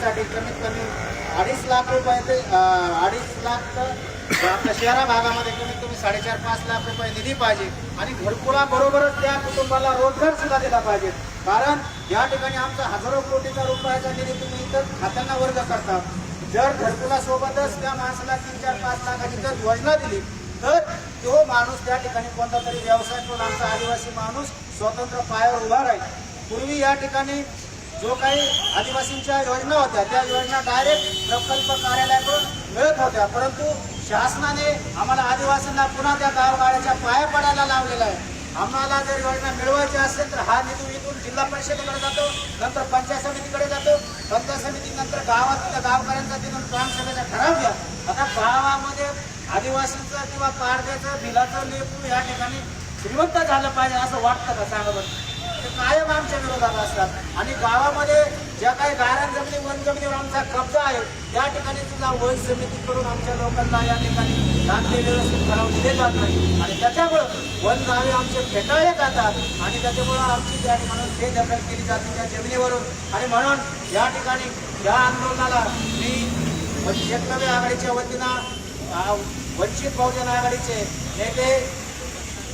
साठी कमीत कमी अडीच लाख रुपये ते अडीच लाख तर आपल्या शहरा भागामध्ये कमीत कमी साडेचार पाच लाख रुपये निधी पाहिजे. आणि घरकुलाबरोबरच त्या कुटुंबाला रोजगार सुद्धा दिला पाहिजे. कारण या ठिकाणी आमचा हजारो कोटीचा रुपयाचा निधी तुम्ही इतर खात्यांना वर्ग करता. जर घरकुलासोबतच त्या माणसाला तीन चार पाच लाखाची जर योजना दिली तर तो माणूस त्या ठिकाणी कोणता तरी व्यवसाय करून आमचा आदिवासी माणूस स्वतंत्र पायावर उभा राहील. पूर्वी या ठिकाणी जो काही आदिवासींच्या योजना होत्या त्या योजना डायरेक्ट प्रकल्प कार्यालयाकडून मिळत होत्या. परंतु शासनाने आम्हाला आदिवासींना पुन्हा त्या गावगाड्याच्या पाया पडायला लावलेला आहे. आम्हाला जर योजना मिळवायची असेल तर हा निधी इथून जिल्हा परिषदेकडे जातो नंतर पंचायत समितीकडे जातो पंचायत समितीनंतर गावातल्या गावकऱ्यांचा तिथून काम ठराव घ्या. आता गावामध्ये आदिवासींचं किंवा पारद्याचं बिलाचं लेपू या ठिकाणी श्रीमंत झालं पाहिजे असं वाटतं का सांगा बरं? कायम आमच्या विरोधात असतात. आणि गावामध्ये ज्या काही गायरान जमिनी वन जमिनीवर आमचा कब्जा आहे त्या ठिकाणी सुद्धा वन समिती करून आमच्या लोकांना या ठिकाणी दाखले व्यवस्थित ठराव दिले जात नाही. आणि त्याच्यामुळं वन गावे आमचे फेटाळले जातात आणि त्याच्यामुळं आमची त्या ठिकाणी बेदखल केली जाते त्या जमिनीवरून. आणि म्हणून या ठिकाणी या आंदोलनाला मी म्हणजे आघाडीच्या वतीनं वंचित बहुजन आघाडीचे नेते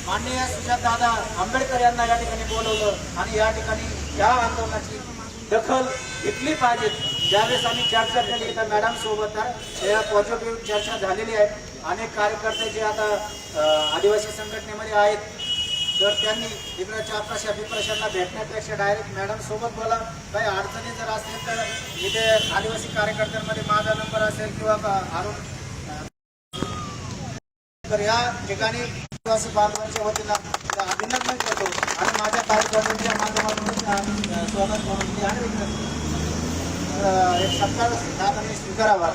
माननीय सुशात दादा आंबेडकर यांना या ठिकाणी बोलवलं आणि या ठिकाणी या आंदोलनाची दखल घेतली पाहिजे. ज्यावेळेस आम्ही चर्चा केली तर मॅडम सोबत या पॉझिटिव्ह चर्चा झालेली आहे. अनेक कार्यकर्ते जे आता आदिवासी संघटनेमध्ये आहेत तर त्यांनी इकडे चाप्रशा बिप्रशांना भेटण्यापेक्षा डायरेक्ट मॅडम सोबत बोला. काही अडचणी जर असतील तर इथे आदिवासी कार्यकर्त्यांमध्ये माझा नंबर असेल किंवा का- अरुण तर या ठिकाणी आदिवासी बांधवांच्या वतीनं अभिनंदन करतो आणि माझ्या कार्यकर्त्यांच्या माध्यमातून स्वागत म्हणून मी आणि एक सत्कार दादांनी स्वीकारावा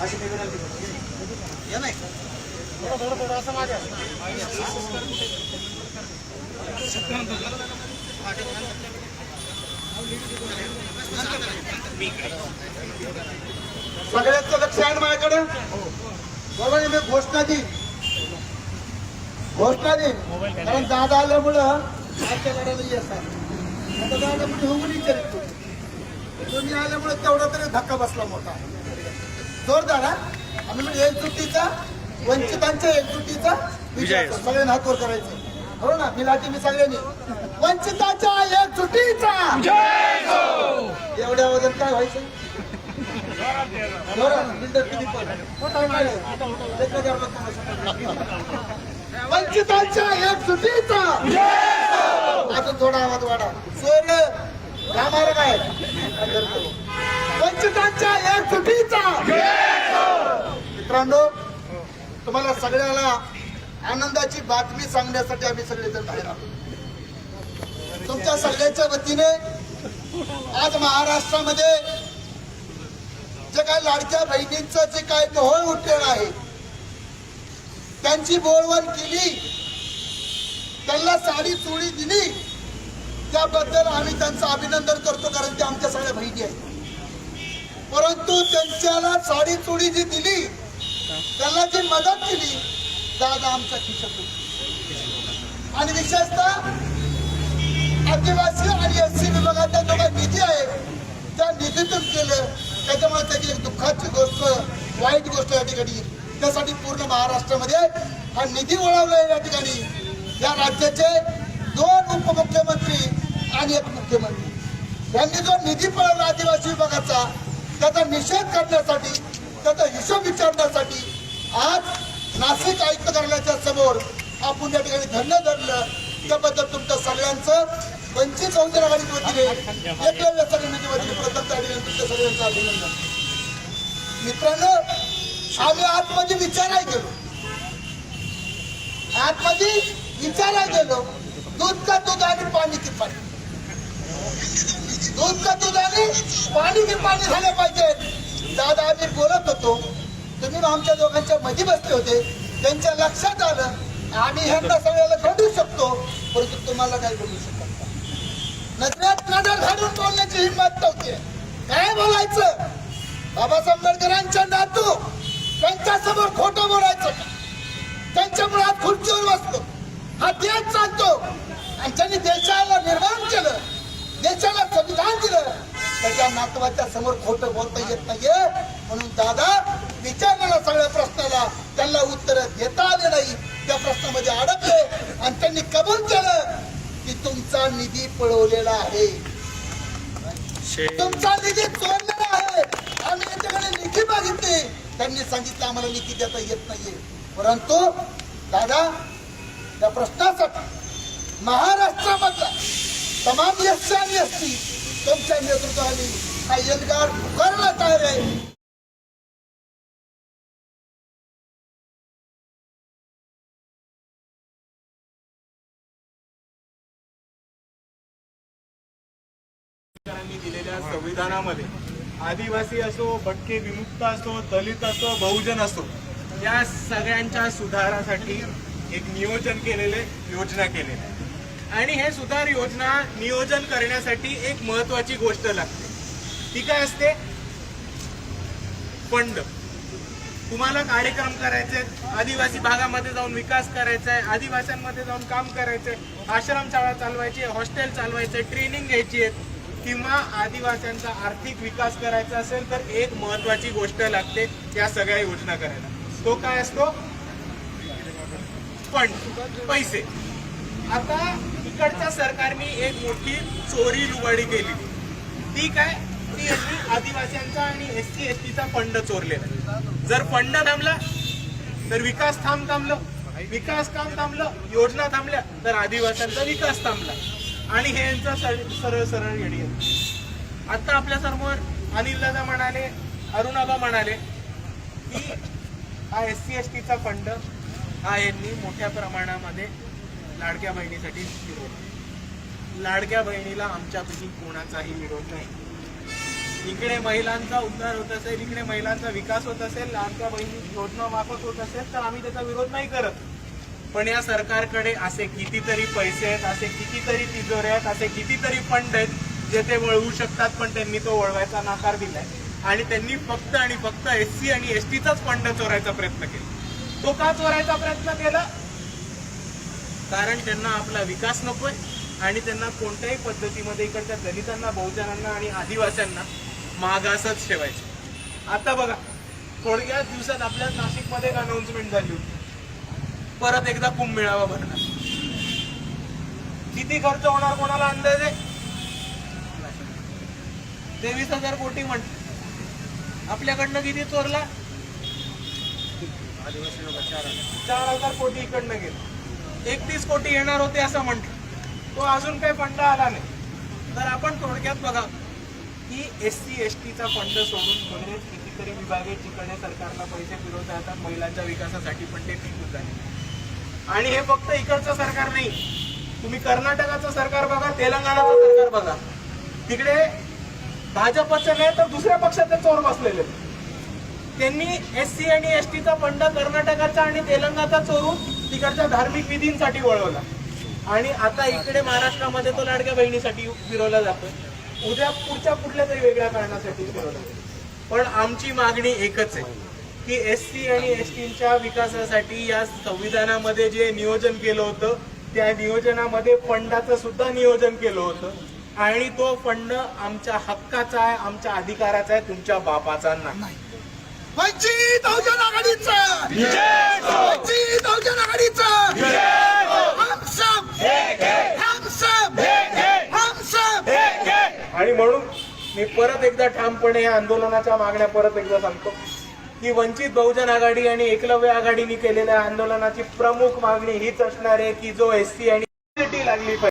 अशी मी विनंती करतो. या नाही थोडं थोडं थोडं असं माझ्या सगळ्यांचं लक्ष आहे माझ्याकडे? बरोबर मी घोषणा देईन घोषणा देईन कारण दादा आल्यामुळं आमच्या गाड्याला येत आहे आता दादा म्हणजे होऊन विचारित तुम्ही आल्यामुळे तेवढा तरी धक्का बसला मोठा. जोरदार हा? आम्ही म्हणजे एकजुटीचा वंचितांच्या एकजुटीचा विजय. सगळ्यांना हातवर करायचं. हो ना? मी लाटी मी सगळ्यांनी. वंचिताच्या एकजुटीचा एवढ्या वजन काय व्हायचं? वंचितांच्या एक सुटीचा आता थोडा आवाज वाढा. सोर कामाला काय? वंचितांच्या एक सुटीचा मित्रांनो तुम्हाला सगळ्याला आनंदाची बातमी सांगण्यासाठी आम्ही सगळेजण बाहेर आलो. तुमच्या सगळ्याच्या वतीने आज महाराष्ट्रामध्ये जे काय लाडक्या बहिणींचं जे काय ढोळ उठलेलं आहे त्यांची बोलवण केली त्यांना साडी चोळी दिली त्याबद्दल आम्ही त्यांचं अभिनंदन करतो कारण ते आमच्या सगळ्या बहिणी आहेत. परंतु त्यांच्याला साडी चोळी जी दिली त्यांना जी मदत केली दादा आमच्या खिशातून. आणि विशेषतः आदिवासी आणि एससी विभागात जो काही निधी आहे त्या निधीतून केलं. त्याच्यामुळे त्याची एक दुःखाची गोष्ट वाईट गोष्ट या ठिकाणी. त्यासाठी पूर्ण महाराष्ट्रामध्ये हा निधी वळवला या ठिकाणी. या राज्याचे दोन उपमुख्यमंत्री आणि एक मुख्यमंत्री. यांनी जो निधी पळवला आदिवासी विभागाचा त्याचा निषेध करण्यासाठी त्याचा हिशोब विचारण्यासाठी आज नाशिक आयुक्त कार्यालयाच्या समोर आपण या ठिकाणी धरणं धरलं. त्याबद्दल तुमच्या सगळ्यांचं वंचित बहुजन आघाडीच्या वतीने एकलव्य संघटनेच्या वतीने प्रथम त्या तुमच्या सगळ्यांचं अभिनंदन. मित्रांनो आम्ही आतमध्ये विचारायला गेलो. आतमध्ये विचारायला गेलो दूध का दूध आणि पाणी की पाणी. दूध का दूध आणि पाणी की पाणी झालं पाहिजे. दादा आम्ही बोलत होतो. तुम्ही आमच्या दोघांच्या मध्ये बसले होते. त्यांच्या लक्षात आलं. आम्ही ह्यांना सगळ्याला घडू शकतो परंतु तुम्हाला काय बोलू शकत नजरेत नजर घालून बोलण्याची हिंमत नव्हती. काय बोलायचं? बाबासाहेब आंबेडकरांच्या नातू त्यांच्यासमोर खोटं बोलायचं त्यांच्या मुळात खुर्चीवर बसतो हा देश चालतो आणि त्यांनी देशाला निर्माण केलं. देशाला संविधान दिलं. त्याच्या नातवाच्या समोर खोटं बोलता येत नाहीये. म्हणून दादा विचारलेला सगळ्या प्रश्नाला त्यांना उत्तर देता आले नाही. त्या प्रश्नामध्ये अडकले आणि त्यांनी कबूल केलं. की तुमचा निधी पळवलेला आहे. तुमचा निधी चोरलेला आहे. आम्ही यांच्याकडे निधी मागितली. त्यांनी सांगितलं आम्हाला निधी देता येत नाहीये. परंतु दादा या प्रश्नासाठी महाराष्ट्रामधला तमाम एस आणि टी तुमच्या नेतृत्वाने हा एल्गार पुकारला तयार आहे. आपल्या संविधानामध्ये. आदिवासी असो भटके विमुक्त असो दलित असो बहुजन असो या सगळ्यांच्या सुधारासाठी एक नियोजन केलेले योजना केलेले आणि हे सुधार योजना नियोजन करण्यासाठी एक महत्वाची गोष्ट लागते. ती काय असते? फंड. तुम्हाला कार्यक्रम करायचे आदिवासी भागामध्ये जाऊन विकास करायचा आहे आदिवासींमध्ये जाऊन काम करायचंय आश्रमशाळा चालवायची हॉस्टेल चालवायचे ट्रेनिंग घ्यायची आहे किंवा आदिवासींचा आर्थिक विकास करायचा असेल तर एक महत्वाची गोष्ट लागते या सगळ्या योजना करायला. तो काय असतो? फंड पैसे. आता इकडच्या सरकारने एक मोठी चोरी लुबाडी केली. ती काय? ती यांनी आदिवासींचा आणि एस सी एस टीचा फंड चोरलेला जर फंड थांबला तर विकास थांब थांबलं. विकास काम थांबलं योजना थांबल्या तर आदिवासींचा विकास थांबला. आणि हे यांचा सर- सरळ सरळ येडी आता आपल्यासमोर अनिल दादा म्हणाले अरुणाबा म्हणाले की हा एस सी एस टीचा फंड हा यांनी मोठ्या प्रमाणामध्ये लाडक्या बहिणीसाठी फिरवला लाडक्या बहिणीला आमच्यापैकी कोणाचाही विरोध नाही. इकडे महिलांचा उद्धार होत असेल इकडे महिलांचा विकास होत असेल लाडक्या बहिणी योजना माफक होत असेल तर आम्ही त्याचा विरोध नाही करत. पण या सरकारकडे असे कितीतरी पैसे आहेत असे कितीतरी तिजोरे आहेत असे कितीतरी फंड आहेत जे ते वळवू शकतात पण त्यांनी तो वळवायचा नाकार दिलाय. आणि त्यांनी फक्त आणि फक्त एस सी आणि एस टीचाच फंड चोरायचा प्रयत्न केला. तो का चोरायचा प्रयत्न केला? कारण त्यांना आपला विकास नकोय आणि त्यांना कोणत्याही पद्धतीमध्ये इकडच्या दलितांना बहुजनांना आणि आदिवासींना मागासच ठेवायचे. आता बघा थोडक्याच दिवसात आपल्या नाशिकमध्ये एक अनाउन्समेंट झाली होती. परत एकदा कुंभमेळावा भरणार. किती खर्च होणार कोणाला अंदाज? आहे तेवीस हजार कोटी म्हण. आपल्याकडनं किती चोरला? चार हजार कोटी इकडनं गेले. एकतीस कोटी येणार होते असं म्हटलं. तो अजून काही फंड आला नाही. तर आपण थोडक्यात बघा की एस सी एस टीचा फंड सोडून बरेच कितीतरी विभागे जिकडे सरकारला पैसे फिरवता येतात महिलांच्या विकासासाठी पण ते फिकून झाले आणि हे फक्त इकडचं सरकार नाही. तुम्ही कर्नाटकाचं सरकार बघा तेलंगणाचं सरकार बघा. तिकडे भाजपचं नाही तर दुसऱ्या पक्षाचे चोर बसलेले. आहेत. त्यांनी एस सी आणि एस टीचा फंड कर्नाटकाचा आणि तेलंगणाचा चोरून तिकडच्या धार्मिक विधींसाठी वळवला. आणि आता इकडे महाराष्ट्रामध्ये तो लाडक्या बहिणीसाठी फिरवला जातोय उद्या पुढच्या कुठल्या तरी वेगळ्या कारणासाठी फिरवला पण आमची मागणी एकच आहे. की एस सी आणि एस टीच्या विकासासाठी या संविधानामध्ये जे नियोजन केलं होतं त्या नियोजनामध्ये फंडाचं सुद्धा नियोजन केलं होतं. आणि तो फंड आमच्या हक्काचा आहे आमच्या अधिकाराचा आहे तुमच्या बापाचा नाही. वंचित बहुजन आघाडीचा! वंचित बहुजन आणि म्हणून मी परत एकदा ठामपणे या आंदोलनाच्या मागण्या परत एकदा सांगतो. की वंचित बहुजन आघाडी आणि एकलव्य आघाडीने केलेल्या आंदोलनाची प्रमुख मागणी हीच असणार आहे की जो एस सी आणि टी लागली पाहिजे.